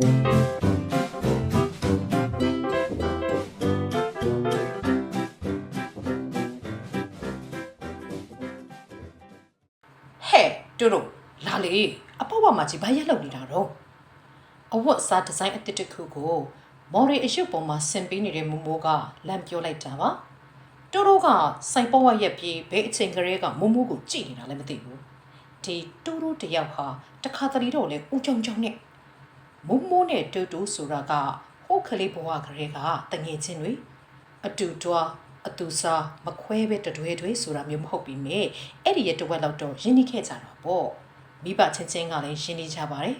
ဟဲ့တူတူလာလေအပေါ့ပါမှာကြီးဘာရက်လောက်နေတာတော့အဝတ်အစားဒီဇိုင်းအတစ်တစ်ခုကို မော်ရီအရုပ်ပေါ်မှာဆင်ပေးနေတဲ့မမိုးကလမ်းပြောလိုက်တာပါတူတူကစိုင်ပေါ်ဝရက်ပြေးဘဲအချိန်ကလေးကမမိုးကိုကြည့်နေတာလည်းမသိဘူးဒီတူတူတယောက်ဟာတခါတလေတော့လေဦးကြောင်ကြောင်နဲ့ မမိုးနဲ့တူတူဆိုတာကဟိုကလေးဘဝကလေးကတငယ်ချင်းတွေအတူတွားအတူစားမခွဲပဲတတွဲတွဲဆိုတာမျိုးမဟုတ်ပြီမေအဲ့ဒီရဲ့တစ်ဝက်လောက်တော့ရင်းနှီးခဲ့ကြတာပေါ့မိဘချင်းချင်းကလည်းရင်းနှီးကြပါတယ်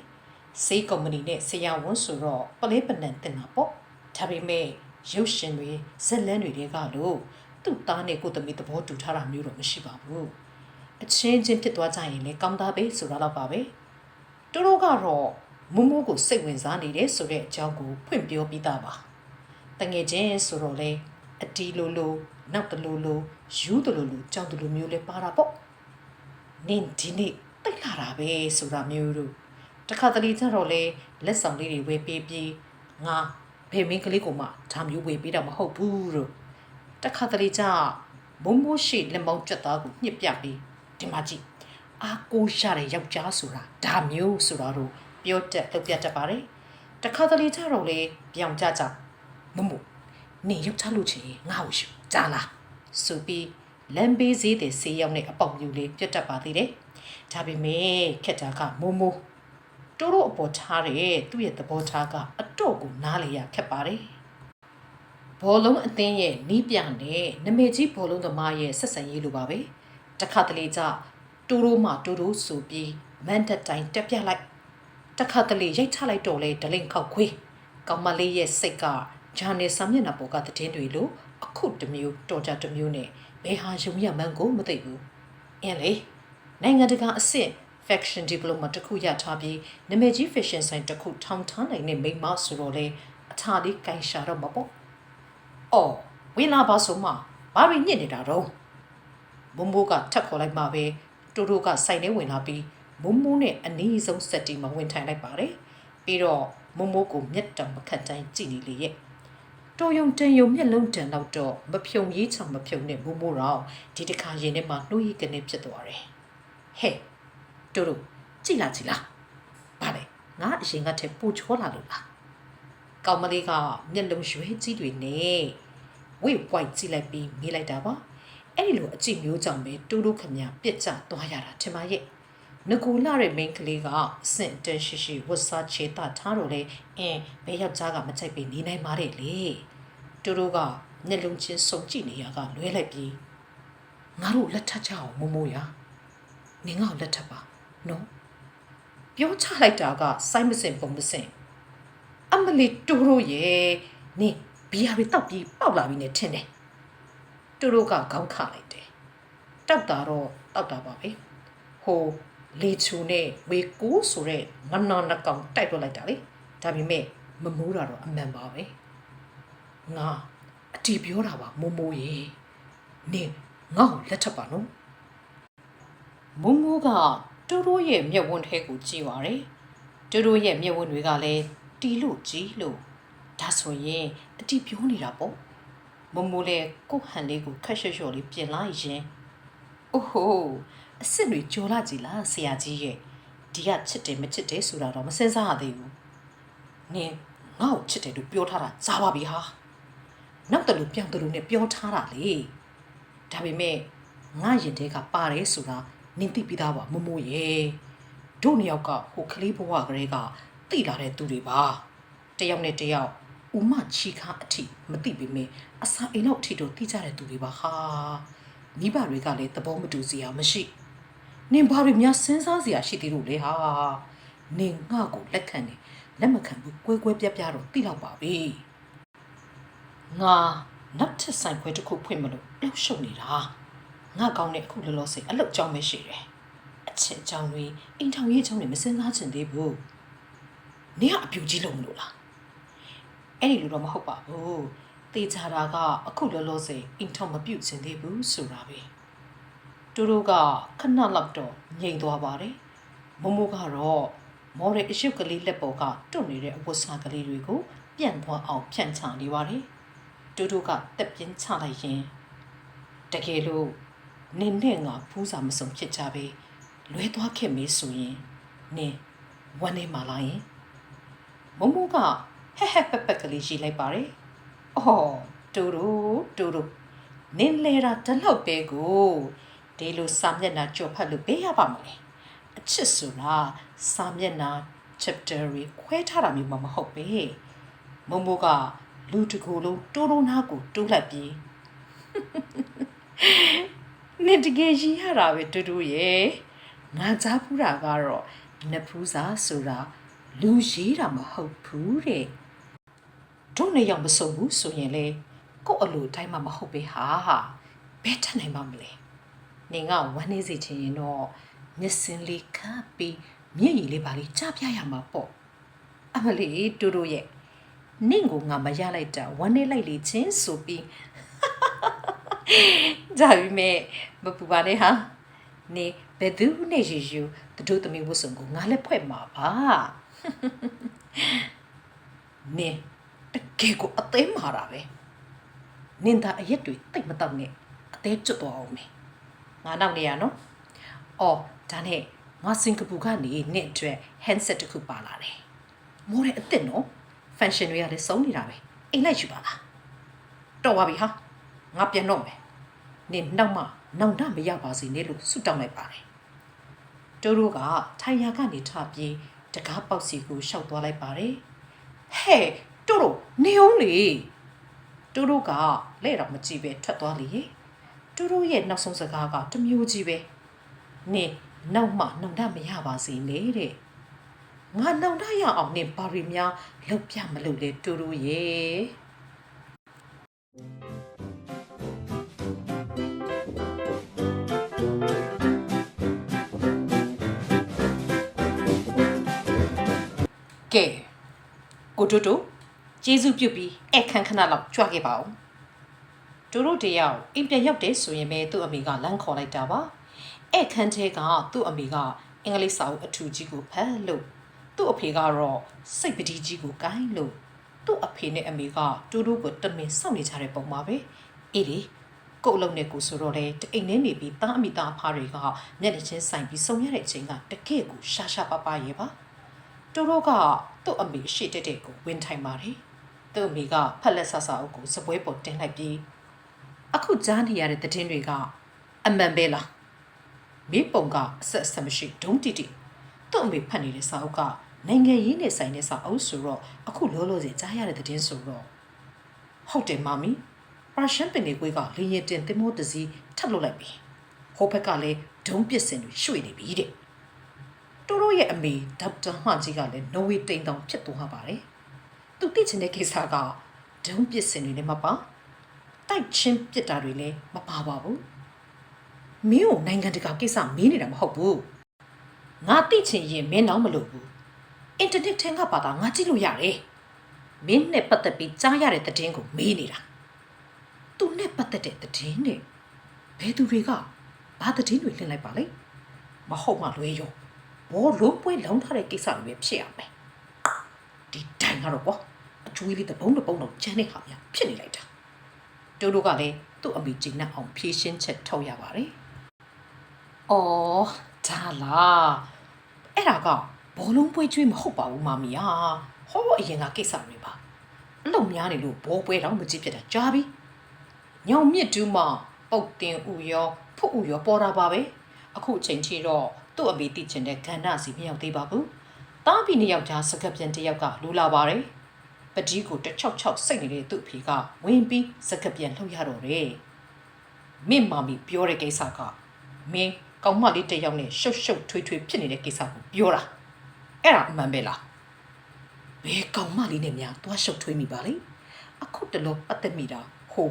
စေးကုမ္ပဏီနဲ့ဆရာဝန်ဆိုတော့ပလေးပနန်တင်တာပေါ့ဒါပေမဲ့ရုပ်ရှင်တွေဇက်လန်းတွေတွေကလို့သူ့သားနဲ့ကိုယ်သမီးသဘောတူထားတာမျိုးတော့မရှိပါဘူးအချင်းချင်းဖြစ်သွားကြရင်လည်းကောင်းသားပဲဆိုတာတော့ပါပဲတူတို့ကတော့ မုံမိုးကိုစိတ်ဝင်စားနေတယ်ဆိုတဲ့အကြောင်းကိုဖွင့်ပြောပြီးသားပါတငယ်ချင်းဆိုတော့လေအတီလိုလိုနောက်တလိုလိုယူတလိုလိုကြောင်တလိုမျိုးလဲပါတာပေါ့နင်ဒီနေ့တိတ်လာတာပဲဆိုတာမျိုးတို့တခါတလေကျတော့လေလက်ဆောင်လေးတွေဝယ်ပေးပြီးငါဖေမင်းကလေးကိုမှဒါမျိုးဝယ်ပေးတာမဟုတ်ဘူးတို့တခါတလေကျမုံမိုးရှိလက်မောင်းကြက်သားကိုညှစ်ပြပြီးဒီမှာကြည့်အာကိုရတဲ့ယောက်ျားဆိုတာဒါမျိုးဆိုတာတို့ ပြောတတ်လုပ်ပြတတ်ပါတယ်တခါတလေကျတော့လေပြောင်ကြကြမမို့နေရုပ်ချလို့ချင်ရင်ငါ့ကိုရှူကြားလားဆိုပြီးလမ်းဘေးဈေးတဲ့ဆေးရောက်တဲ့အပေါက်ပြူလေးပြတ်တက်ပါသေးတယ်ဒါပေမဲ့ခက်တာကမိုးမိုးတိုးတို့အပေါ်ထားတဲ့သူ့ရဲ့သဘောထားကအတော့ကိုနားလေရခက်ပါတယ်ဘောလုံးအသင်းရဲ့နီးပြနဲ့နမေကြီးဘောလုံးသမားရဲ့ဆက်ဆံရေးလိုပါပဲတခါတလေကျတိုးတို့မှတိုးတို့ဆိုပြီးမန်တက်တိုင်းတက်ပြလိုက် တခါတလေရိုက်ချလိုက်တော့လေဒလိန်ခောက်ခွေးကောင်မလေးရဲ့စိတ်ကဂျာနယ်စာမျက်နှာပေါ်ကသတင်းတွေလိုအခုတစ်မျိုးတော်ကြတစ်မျိုးနဲ့ဘယ်ဟာယုံရမှန်းကိုမသိဘူးအင်းလေနိုင်ငံတကာအဆင့် faction diploma တစ်ခုရထားပြီးနာမည်ကြီး fashion ဆိုင်တစ်ခုထောင်ထားနိုင်တဲ့မိန်းမဆိုတော့လေအထာလေးကင်ရှာတော့မှာပေါ့အော်ဝင်လာပါဆိုမှဘာတွေညစ်နေတာတော့မုံမိုးကထပ်ခေါ်လိုက်မှပဲတူတူကစိုက်နေဝင်လာပြီး မုံမိုးနဲ့အနည်းဆုံးစက်တီမှာဝင်ထိုင်လိုက်ပါတယ်ပြီးတော့မုံမိုးကိုမျက်တောင်မခတ်တိုင်းကြည့်နေလေရဲ့တော်ယုံတန်ယုံမျက်လုံးတန်တော့တော့မဖြုံရေးချောင်မဖြုံနဲ့မိုးမိုးတော့ဒီတစ်ခါရင်ထဲမှာနှိုးရီကနေဖြစ်သွားတယ်ဟဲ့တို့တို့ကြည်လားကြည်လားဗါလေငါအရင်ကတည်းပူချောလာလို့လားကောင်မလေးကမျက်လုံးရွှဲကြီးတွေနဲ့ဝိပွိုက်ကြည့်လိုက်ပြီးမေးလိုက်တာပါအဲ့ဒီလိုအကြည့်မျိုးကြောင့်ပဲတူတူခမပြစ်ကျသွားရတာထင်ပါရဲ့ ငကူလာတဲ့မိန်းကလေးကအဆင့်တန်းရှိရှိဝတ်စားချေတာထားတော့လေအင်းဘယ်ယောက်ျားကမချိုက်ပြီးနေနိုင်ပါတဲ့လေတူတူကမျက်လုံးချင်းစုံကြည့်နေရကလွဲလိုက်ပြီးငါတို့လက်ထပ်ကြအောင်မမိုးရနင်ငါ့ကိုလက်ထပ်ပါနော်ပြောချလိုက်တာကစိုင်းမစင်ပုံမစင်အမလီတူတူရဲ့နင်ဘီယာတွေတောက်ပြီးပေါက်လာပြီနဲ့ထင်တယ်တူတူကခေါင်းခလိုက်တယ်တောက်တာတော့တောက်တာပါပဲဟို လေချူနဲ့ဝေကူးဆိုတဲ့မနာနကောင်တိုက်ပြလိုက်တာလေဒါပေမဲ့မမိုးတာတော့အမှန်ပါပဲငါအတီပြောတာပါမိုးမိုးရေနင်ငါ့ကိုလက်ထပ်ပါနော်မိုးမိုးကတူတူရဲ့မျက်ဝန်းထဲကိုကြည့်ပါရတယ်တူတူရဲ့မျက်ဝန်းတွေကလည်းတီလို့ကြည့်လို့ဒါဆိုရင်အတီပြောနေတာပေါ့မိုးမိုးလည်းကိုယ့်ဟန်လေးကိုခက်ရွှွှွှလေးပြင်လိုက်ရင်အိုးဟို အစ်စ်တွေကြော်လာကြည်လားဆရာကြီးရဲ့ဒီကချစ်တယ်မချစ်တယ်ဆိုတာတော့မစင်စားရသေးဘူးနင်ငါ့ကိုချစ်တယ်လို့ပြောထားတာကြားပါပြီဟာနောက်တလူပြောင်းတလူနဲ့ပြောထားတာလေဒါပေမဲ့ငါရင်တဲကပါတယ်ဆိုတာနင်သိပြီးသားပါမမိုးရဲ့တို့နှစ်ယောက်ကဟိုကလေးဘဝကလေးကတိလာတဲ့သူတွေပါတယောက်နဲ့တယောက်ဥမချီခါအထိမသိပေမဲ့အစာအိမ်လောက်အထိတော့တိကြတဲ့သူတွေပါဟာမိဘတွေကလည်းသဘောမတူစရာမရှိ နင်ဘာတွေများစဉ်းစားစရာရှိသေးလို့လဲဟာနင်ငါ့ကိုလက်ခံနေလက်မခံဘူးကွဲကွဲပြားပြားတော့တိလောက်ပါပြီငါနောက်ထပ်ဆိုင်ခွဲတစ်ခုဖွင့်မလို့ပျောက်ရှုပ်နေတာငါကောင်းတဲ့အခုလောလောဆယ်အလုပ်ကြောင်းပဲရှိတယ်အချက်ကြောင်းတွေအိမ်ထောင်ရေးကြောင်းတွေမစဉ်းစားချင်သေးဘူးနင်ကအပြူကြီးလုံးမလို့လားအဲ့ဒီလိုတော့မဟုတ်ပါဘူးတေချာတာကအခုလောလောဆယ်အိမ်ထောင်မပြုတ်ချင်သေးဘူးဆိုတာပဲ တူတူကခဏလောက်တော့ငြိမ်သွားပါတယ်မမိုးကတော့မမော်ရဲအရှုပ်ကလေးလက်ပေါ်ကတွတ်နေတဲ့အဝတ်စားကလေးတွေကိုပြန့်သွားအောင်ဖြန့်ချနေပါတယ်တူတူကတက်ပြင်းချလိုက်ရင်တကယ်လို့နင်းနဲ့ငါဖူးစာမစုံဖြစ်ကြပဲလွဲသွားခဲ့မေးဆိုရင်နင်းဝမ်းနေမှလာရင်မမိုးကဟက်ဟက်ပက်ပက်ကလေးရှိလိုက်ပါတယ်အော်တူတူတူတူနင်းလေရာတလောက်ပဲကို ဒီလိုစာမျက်နှာကြော်ဖတ်လို့ပေးရပါမလဲအချစ်ဆိုတာစာမျက်နှာ chapter တွေခွဲထားတာမျိုးမှမဟုတ်ပဲမမိုးကလူတကူလုံးတိုးတိုးနာကိုတိုးလိုက်ပြီးနေတကယ်ရှိရတာပဲတူတူရဲ့ငါကြားဖူးတာကတော့နဖူးစာဆိုတာလူရေးတာမဟုတ်ဘူးတဲ့တို့နေရောက်မစုံဘူးဆိုရင်လေကို့အလိုတိုင်းမှမဟုတ်ပဲဟာဟာဘယ်ထက်နိုင်ပါမလဲ နေကဝမ်းနေစေချင်ရင်တော့မျက်စင်လေးခပ်ပြီးမျက်ရည်လေးပါလေးကြားပြရမှာပေါ့အမလီတူတူရဲ့နင့်ကိုငါမရလိုက်တာဝမ်းနေလိုက်လေချင်းဆိုပြီးကြပြီမဲ့မပူပါနဲ့ဟာနေဘယ်သူနဲ့ရီယူတတို့သမီးဝတ်စုံကိုငါလည်းဖွဲ့မှာပါနေတကယ်ကိုအသေးမာတာပဲနင်သာအရက်တွေတိတ်မတော့နဲ့အသေးကျွတ်သွားအောင်မယ် ငါနောက်နေရနော်အော်ဒါနဲ့ငါစင်ကာပူကနေနင့်အတွက် handset တစ်ခုပါလာတယ်မိုးတဲ့အစ်စ်နော် function တွေကလည်းစုံနေတာပဲအိမ်လိုက်ယူပါလားတော်ပါပြီဟာငါပြန်တော့မယ်နင်နောက်မှနောင်တမရပါစေနဲ့လို့ဆုတောင်းလိုက်ပါတယ်။တိုးတို့ကထိုင်ယာကနေထပြေးတကားပေါက်စီကိုရှောက်သွားလိုက်ပါတယ်။ဟဲ့တိုးတို့နေအောင်လေတိုးတို့ကလဲ့တော့မကြည့်ပဲထွက်သွားလေ။ တိုးတို့ရဲ့နောက်ဆုံးစကားကတမျိုးကြီးပဲ။နင်နောက်မှနောင်တမရပါစေနဲ့တဲ့။ငါနောင်တရအောင်နင်ပါရီများလောက်ပြမလို့လေတိုးတို့ရဲ့။ကဲကိုတိုတိုကျေးဇူးပြုပြီးအခန်းခဏလောက်ကြွခဲ့ပါဦး တိုတိုတယောက်အိမ်ပြန်ရောက်တယ်ဆိုရင်ပဲသူ့အမေကလမ်းခေါ်လိုက်တာပါအခန်းထဲကသူ့အမေကအင်္ဂလိပ်စာအုပ်အထူကြီးကိုဖတ်လို့သူ့အဖေကတော့စိတ်ပတိကြီးကိုကိုင်းလို့သူ့အဖေနဲ့အမေကတိုတိုကိုတမင်စောင့်နေကြတဲ့ပုံပါပဲအေးလေကို့အလုံးနဲ့ကိုဆိုတော့လေတအိမ်ထဲနေပြီးတားအမိသားအဖားတွေကမျက်နှာချင်းဆိုင်ပြီးစုံရတဲ့အချိန်ကတကယ့်ကိုရှာရှာပါပါရဲ့ပါတိုးတိုးကသူ့အမေရှေ့တက်တဲ့ကိုဝင်ထိုင်ပါတယ်။သူ့အမေကဖက်လက်ဆဆအုပ်ကိုစပွဲပေါ်တင်လိုက်ပြီး အခုကြားနေရတဲ့သတင်းတွေကအမှန်ပဲလား။မိပုံကအဆက်အဆက်မရှိဒုံတီတီသူ့အမေဖတ်နေတဲ့စာအုပ်ကနိုင်ငံရေးနဲ့ဆိုင်တဲ့စာအုပ်ဆိုတော့အခုလောလောဆယ်ကြားရတဲ့သတင်းဆိုတော့ဟုတ်တယ်မမီပါရှန်ပင်တွေကွေးကလေရင်တင်တင်မိုးတစည်းထပ်လုပ်လိုက်ပြီ။ဟိုဘက်ကလည်းဒုံပစ်စင်တွေရွှေ့နေပြီတဲ့။တိုးတိုးရဲ့အမေဒေါက်တာမှကြီးကလည်းနော်ဝေတိန်တောင်ဖြစ်သွားပါတယ်။သူသိချင်တဲ့ကိစ္စကဒုံပစ်စင်တွေလည်းမပါ တိုက်ချင်းပစ်တာတွေလည်းမပါပါဘူး။မင်းကိုနိုင်ငံတကာကိစ္စမင်းနေတာမဟုတ်ဘူး။ငါသိချင်ရင်မင်းတော့မလုပ်ဘူး။အင်တာနက်ထင်ကပါတာငါကြည့်လို့ရတယ်။မင်းနဲ့ပတ်သက်ပြီးကြားရတဲ့သတင်းကိုမေးနေတာ။ तू နဲ့ပတ်သက်တဲ့သတင်းနဲ့ဘယ်သူတွေကဘာသတင်းတွေလင်းလိုက်ပါလဲ။မဟုတ်မှလွဲရောဘောလုံးပွဲလောင်းထားတဲ့ကိစ္စတွေပဲဖြစ်ရမယ်ဒီတိုင်ကတော့ကွာအကျွေးလေးတစ်ပုံးတစ်ပုံးတော့ကျန်းတဲ့ဟာများဖြစ်နေလိုက်တာ တိုးတိုးကလည်းသူ့အမိကျင်းနဲ့အောင်ဖြည့်ရှင်းချက်ထုတ်ရပါတယ်အော်ဒါလားအဲ့ဒါကဘောလုံးပွဲကျွေးမဟုတ်ပါဘူးမမီဟာဟောအရင်ကကိစ္စတွေပါအလုံများနေလို့ဘောပွဲတော့မကြည့်ဖြစ်တာကြားပြီညောင်မြင့်တူးမှပုတ်တင်ဥရောဖုတ်ဥရောပေါ်တာပါပဲအခုအချိန်ထိတော့သူ့အမေတိချင်တဲ့ကန္နာစီမရောက်သေးပါဘူး။တားပြီးနှစ်ယောက်ကြားစကပ်ပြန်တစ်ယောက်ကလူလာပါတယ်။ ပတိကိုတစ်ချောက်ချောက်စိတ်နေတဲ့သူ့အဖေကဝင်ပြီးစကပ်ပြန်လှုပ်ရတော့တယ်။မင်းမမီပြောတဲ့ကိစ္စကမင်းကောင်မလေးတစ်ယောက်နဲ့ရှုပ်ရှုပ်ထွေးထွေးဖြစ်နေတဲ့ကိစ္စကိုပြောတာ။အဲ့ဒါအမှန်ပဲလား။ဘယ်ကောင်မလေးနဲ့များသွားရှုပ်ထွေးမိပါလဲ။အခုတလောပတ်သက်မိတာဟို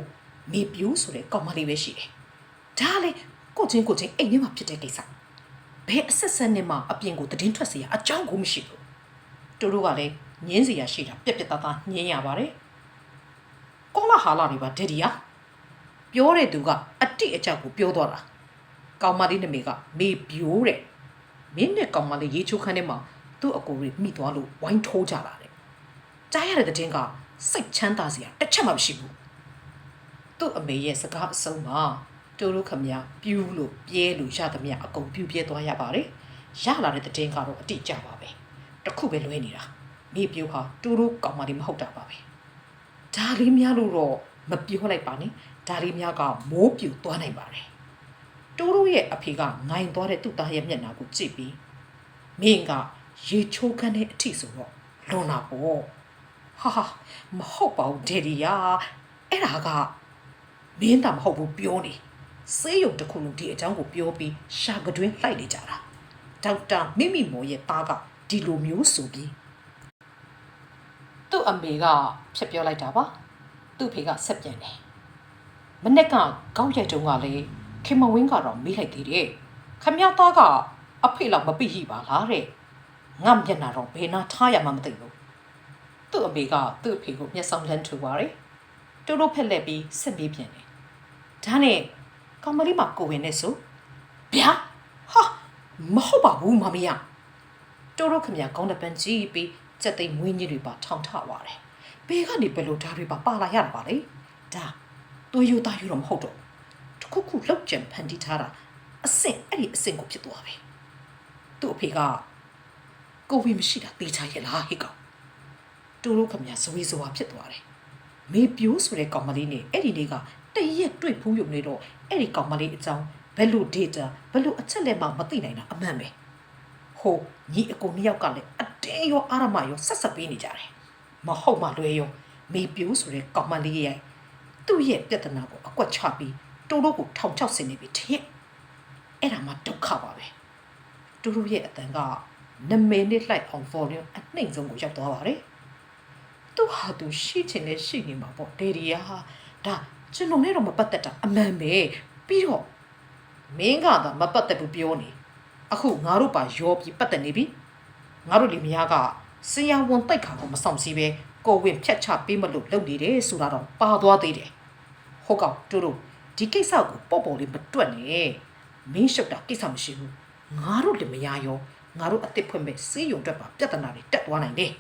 မေပြူးဆိုတဲ့ကောင်မလေးပဲရှိတယ်။ဒါလည်းကိုချင်းကိုချင်းအိမ်ထဲမှာဖြစ်တဲ့ကိစ္စ။ ဘယ်အဆက်ဆက်နဲ့မှအပြင်ကိုသတင်းထွက်เสียအကြောင်းကိုမရှိဘူးတူတို့ကလည်း ငင်းစရာရှိတာပြက်ပြက်သားသားငင်းရပါတယ်။ကောလာဟာလာတွေပါဒက်ဒီယာပြောတဲ့သူကအတိအကျကိုပြောသွားတာ။ကောင်မလေးနမေကမေပြိုးတဲ့မင်းနဲ့ကောင်မလေးရေချိုးခန်းထဲမှာသူ့အကိုတွေမိသွားလို့ဝိုင်းထိုးကြတာတဲ့။ကြားရတဲ့တဲ့င်းကစိတ်ချမ်းသာစရာတစ်ချက်မှမရှိဘူး။သူ့အမေရဲ့စကားအဆုံးမှာတို့တို့ခမပြူးလို့ပြဲလို့ရသမျှအကုန်ပြူးပြဲသွားရပါတယ်။ရလာတဲ့တဲ့င်းကတော့အတိအကျပါပဲ။တစ်ခုပဲလွဲနေတာ။ မိပြူးဟာတူတူကောင်မလေးမဟုတ်တာပါပဲဒါလေးများလို့တော့မပြောလိုက်ပါနဲ့ဒါလေးများကမိုးပြူသွားနိုင်ပါတယ်တူတူရဲ့အဖေကငိုင်သွားတဲ့သူ့သားရဲ့မျက်နှာကိုကြည့်ပြီးမင်းကရေချိုးခန်းတဲ့အထိဆိုတော့လွန်တာပေါ့ဟာဟာမဟုတ်ပါဘူးဒယ်ဒီယာအဲ့ဒါကမင်းတာမဟုတ်ဘူးပြောနေစေးရုံတစ်ခုလုံးဒီအကြောင်းကိုပြောပြီးရှာကတွင်းလိုက်နေကြတာဒေါက်တာမိမိမော်ရဲ့သားကဒီလိုမျိုးဆိုပြီး သူ့အမေကဖြတ်ပြောလိုက်တာပါသူ့ဖေကဆက်ပြန်တယ်မနေ့ကကောက်ရိုက်တုံးကလေခင်မဝင်းကတော့မေးလိုက်သေးတယ်ခမရသားကအဖေလောက်မပိရှိပါလားတဲ့ငါမျက်နှာတော့ဘယ်နာထားရမှမသိဘူးသူ့အမေကသူ့အဖေကိုမျက်စောင်းလန်းထူပါတယ်တူတူဖက်လက်ပြီးဆက်မေးပြန်တယ်ဒါနဲ့ကောင်မလေးမကိုဝင်နေဆိုဗျာဟာမဟုတ်ပါဘူးမမီယာတူတူခမရကောင်းတဲ့ပန်းကြီးပြီး စက်သိမ်းမွေးညစ်တွေပါထောင်ထသွားတယ်ဘေးကနေဘယ်လိုဓာတ်တွေပါပါလာရတာပါလေဒါသူယူသားယူတော့မဟုတ်တော့တခုခုလောက်ကြံဖန်တီးထားတာအစင်အဲ့ဒီအစင်ကိုဖြစ်သွားပြီသူ့အဖေကကိုဝေမရှိတာတေးချရဲ့လားဟိကောင်တူတူခမရဇဝေဇဝါဖြစ်သွားတယ်မေပြိုးဆိုတဲ့ကောင်မလေးနဲ့အဲ့ဒီနေ့ကတရက်တွေ့ဖူးရုံနေတော့အဲ့ဒီကောင်မလေးအကြောင်းဘယ်လို data ဘယ်လိုအချက်လက်မှမသိနိုင်တာအမှန်ပဲ ဟိုညီအကိုနှစ်ယောက်ကလည်းအတင်းရောအာရမရောဆက်ဆက်ပေးနေကြတယ်မဟုတ်မှလွဲရောမေပြိုးဆိုတဲ့ကောင်မလေးရဲ့သူ့ရဲ့ပြဿနာကိုအကွက်ချပြီးတိုးတိုးကိုထောင်ချောက်ဆင်နေပြီတဲ့အဲ့ဒါမှဒုက္ခပါပဲတိုးတိုးရဲ့အတန်ကနမေနစ်လိုက်အောင် volume အနှိမ့်ဆုံးကိုရောက်သွားပါတယ်သူဟာသူရှိချင်နေရှိနေမှာပေါ့ဒေဒီယာဟာဒါကျွန်တော်နဲ့တော့မပတ်သက်တာအမှန်ပဲပြီးတော့မင်းကသာမပတ်သက်ဘူးပြောနေ အခုငါတို့ပါရောပြီးပတ်သက်နေပြီငါတို့လေမယားကစင်ရဝန်တိုက်ခါကိုမဆောင်စည်းပဲကိုဝင်ဖြတ်ချပေးမလို့လုပ်နေတယ်ဆိုတာတော့ပါသွားသေးတယ်ဟုတ်ကောတူတူဒီကိစ္စကိုပေါ့ပေါ့လေးမတွက်နဲ့မင်းရှုပ်တာကိစ္စမရှိဘူးငါတို့လေမယားရောငါတို့အစ်စ်ဖွင့်မဲ့စေးရုံအတွက်ပါပြဿနာတွေတက်သွားနိုင်တယ်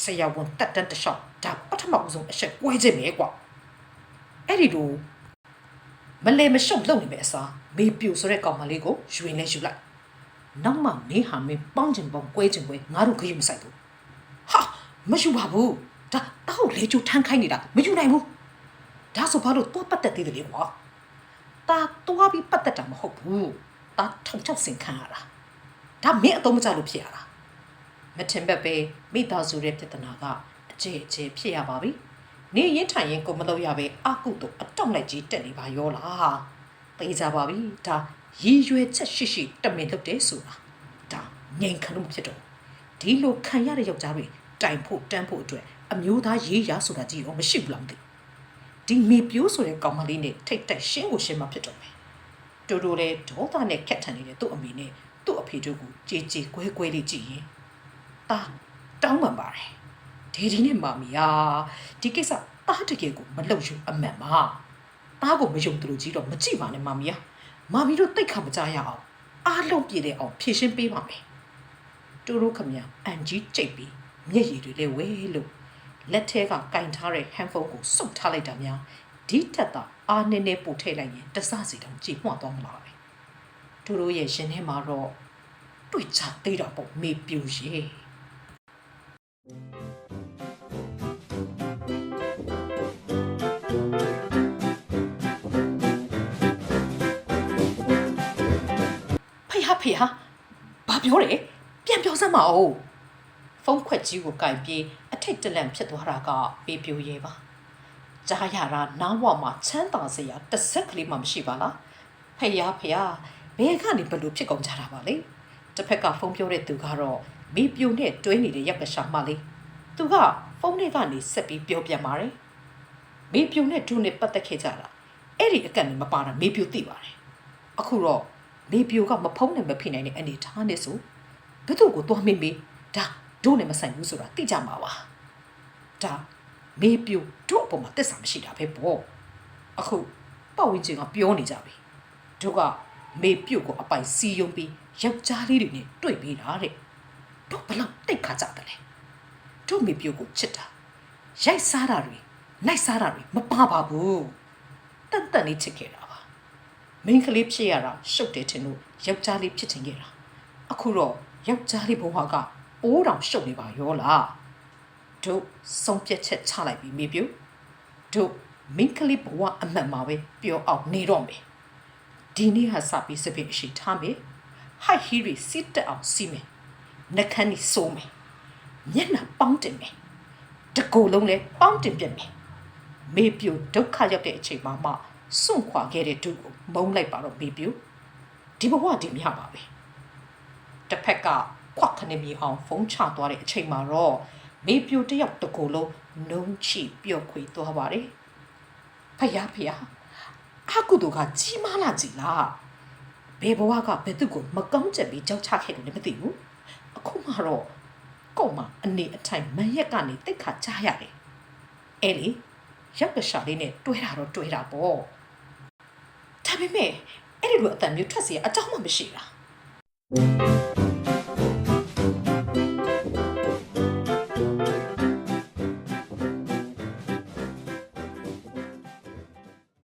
ဆရာဝန်တက်တန်းတစ်လျှောက်ဒါပထမဦးဆုံးအချက်ကွဲခြင်းပဲကွာအဲ့ဒီလိုမလဲမရှုပ်လုပ်နေမဲ့အစား မေပြူဆိုတဲ့ကောင်မလေးကိုယူရင်လဲယူလိုက်နောက်မှမင်းဟာမင်းပေါင်းချင်ပေါင်းကွဲချင်ကွဲငါတို့ခရီးမဆိုင်ဘူးဟာမယူပါဘူးဒါတောက်လေကျူထမ်းခိုင်းနေတာမယူနိုင်ဘူးဒါဆိုဘာလို့တော့ပတ်သက်သေးတယ်လေကွာတာတွားပြီးပတ်သက်တာမဟုတ်ဘူးတာထုံချောက်စင်ခံရတာဒါမင်းအတော့မကြလို့ဖြစ်ရတာမထင်ဘက်ပဲမိသားစုရဲ့ပြဿနာကအကျေအကျေဖြစ်ရပါပြီနေရင်ထိုင်ရင်ကိုမလုပ်ရပဲအကုတို့အတောက်လိုက်ကြီးတက်နေပါရောလား သိကြပါပြီဒါရည်ရွယ်ချက်ရှိရှိတမင်လုပ်တယ်ဆိုတာဒါငြိမ်ခံလို့မဖြစ်တော့ဒီလိုခံရတဲ့ယောက်ျားတွေတိုင်ဖို့တန်းဖို့အတွက်အမျိုးသားရေးရာဆိုတာကြီးရောမရှိဘူးလားမသိဒီမေပြိုးဆိုတဲ့ကောင်မလေးနဲ့ထိတ်တိုက်ရှင်းကိုရှင်းမှဖြစ်တော့မယ်တူတူလေးဒေါသနဲ့ခက်ထန်နေတဲ့သူ့အမေနဲ့သူ့အဖေတို့ကိုကြည်ကြည်ကွဲကွဲလေးကြည့်ရင်တာတောင်းပန်ပါတယ်ဒေဒီနဲ့မာမီယာဒီကိစ္စတားတကယ်ကိုမလုပ်ယူအမှန်ပါ တားကိုမယုံသူတို့ကြီးတော့မကြည့်ပါနဲ့မာမီယာမာမီတို့တိတ်ခါမကြရအောင်အားလုံးပြည့်တဲ့အောင်ဖြည့်ရှင်းပေးပါမယ်တူတူခမညာအန်ကြီးကြိတ်ပြီးမျက်ရည်တွေလည်းဝဲလို့လက်ထဲကကင်ထားတဲ့ဟန်ဖုန်းကိုစုပ်ထားလိုက်တာများဒီထက်သာအားနည်းနည်းပို့ထိတ်လိုက်ရင်တစစီတောင်ကြည်မှွသွားမလားပဲတူတူရဲ့ရှင်ထဲမှာတော့တွေ့ချသေးတာပေါ့မေပြူရေ ဖေဟာဖေဟာဘာပြောလဲပြန်ပြောစမ်းမအောင်ဖုန်းခွက်ကြီးကိုကင်ပြေးအထိတ်တလန့်ဖြစ်သွားတာကပေးပြိုရဲပါကြားရတာနားဝမှာချမ်းသာစရာတစ်စက်ကလေးမှမရှိပါလားဖေဟာဖေဟာဘယ်ကနေဘလို့ဖြစ်ကုန်ကြတာပါလဲတစ်ဖက်ကဖုန်းပြောတဲ့သူကတော့မိပြိုနဲ့တွဲနေတဲ့ရက်ကရှာမလေးသူကဖုန်းထဲကနေဆက်ပြီးပြောပြมาတယ်မိပြိုနဲ့ဒုနဲ့ပတ်သက်ခဲ့ကြတာအဲ့ဒီအကန့်နဲ့မပါတာမိပြိုသိပါတယ်အခုတော့ မေပြိုကမဖုံးနဲ့မဖိနိုင်တဲ့အနေထားနဲ့ဆိုဘသူ့ကိုသွားမိမိဒါတို့နဲ့မဆိုင်ဘူးဆိုတာသိကြမှာပါဒါမေပြိုတို့အပေါ်မှာတစ္ဆာမရှိတာပဲပေါ့အခုပတ်ဝန်းကျင်ကပြောနေကြပြီတို့ကမေပြိုကိုအပိုင်စီယုံပြီးယောက်ျားလေးတွေနဲ့တွေ့ပေးတာတဲ့တို့ဘလောက်တိတ်ခါကြတယ်လဲတို့မေပြိုကိုချစ်တာရိုက်စားတာတွေနိုင်စားတာတွေမပါပါဘူးတန်တန်လေးချစ်ခဲ့တာပါ မိန်းကလေးဖြစ်ရတာရှုပ်တယ်ထင်လို့ယောက်ျားလေးဖြစ်ချင်ခဲ့တာအခုတော့ယောက်ျားလေးဘဝကအိုးတောင်ရှုပ်နေပါရောလားတို့ဆုံးဖြတ်ချက်ချလိုက်ပြီမေပြိုတို့မိန်းကလေးဘဝအမှတ်မှာပဲပျော်အောင်နေတော့မယ်ဒီနေ့ဟာစပြီးစပင်အရှိထားမယ်ဟိုက်ဟီရီစစ်တက်အောင်စီးမယ်နှက်ခမ်းนี่စိုးမယ်မျက်နှာပေါင်းတင်မယ်တကူလုံးလဲပေါင်းတင်ပြက်မယ်မေပြူဒုက္ခရောက်တဲ့အချိန်မှာမှ စွန့်ခွာခဲ့တဲ့သူကိုမုန်းလိုက်ပါတော့မေပြူဒီဘဝဒီမြပါပဲတစ်ဖက်ကခွက်ခနေမီအောင်ဖုံးချသွားတဲ့အချိန်မှာတော့မေပြူတယောက်တကူလုံးနှုံးချပျော့ခွေသွားပါတယ်ဖယားဖယားအကုသိုလ်ကကြီးမားလာကြည်လားဘယ်ဘဝကဘယ်သူကိုမကောင်းချက်ပြီးကြောက်ချခဲ့လို့လည်းမသိဘူးအခုမှတော့ကော့မအနေအထိုင်မန်ရက်ကနေတိတ်ခါကြားရတယ်အဲလေရောက်ကရှာလေးနဲ့တွဲတာတော့တွဲတာပေါ့ ဒါပေမဲ့အဲ့ဒီလိုအတန်မျိုးထွက်စီအကြောင်းမှမရှိတာ